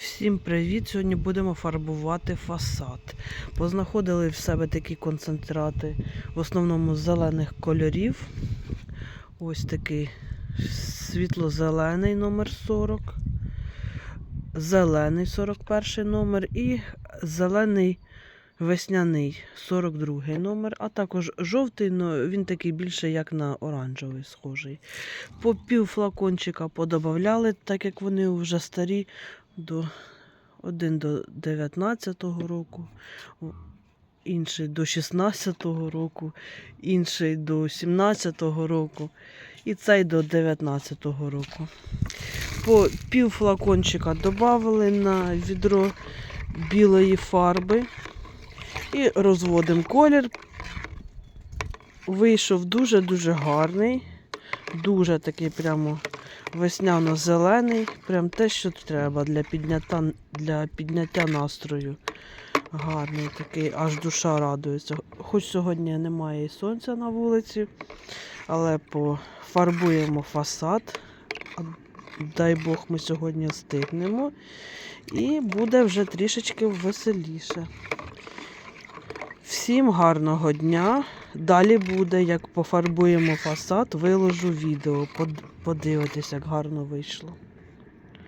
Всім привіт! Сьогодні будемо фарбувати фасад. Познаходили в себе такі концентрати, в основному зелених кольорів. Ось такий світло-зелений номер 40, зелений 41 номер і зелений весняний 42 номер, а також жовтий, але він такий більше як на оранжевий схожий. По пів флакончика подобавляли, так як вони вже старі до один до 19-го року, інший до 16-го року, інший до 17-го року і цей до 19-го року. По пів флакончика додали на відро білої фарби і розводимо колір. Вийшов дуже-дуже гарний, дуже такий прямо весняно-зелений, прям те, що треба для підняття, для підняття настрою. Гарний такий, аж душа радується. Хоч сьогодні немає і сонця на вулиці, але пофарбуємо фасад. Дай Бог, ми сьогодні встигнемо. І буде вже трішечки веселіше. Всім гарного дня. Далі буде, як пофарбуємо фасад, виложу відео. Под- Подивитись, як гарно вийшло.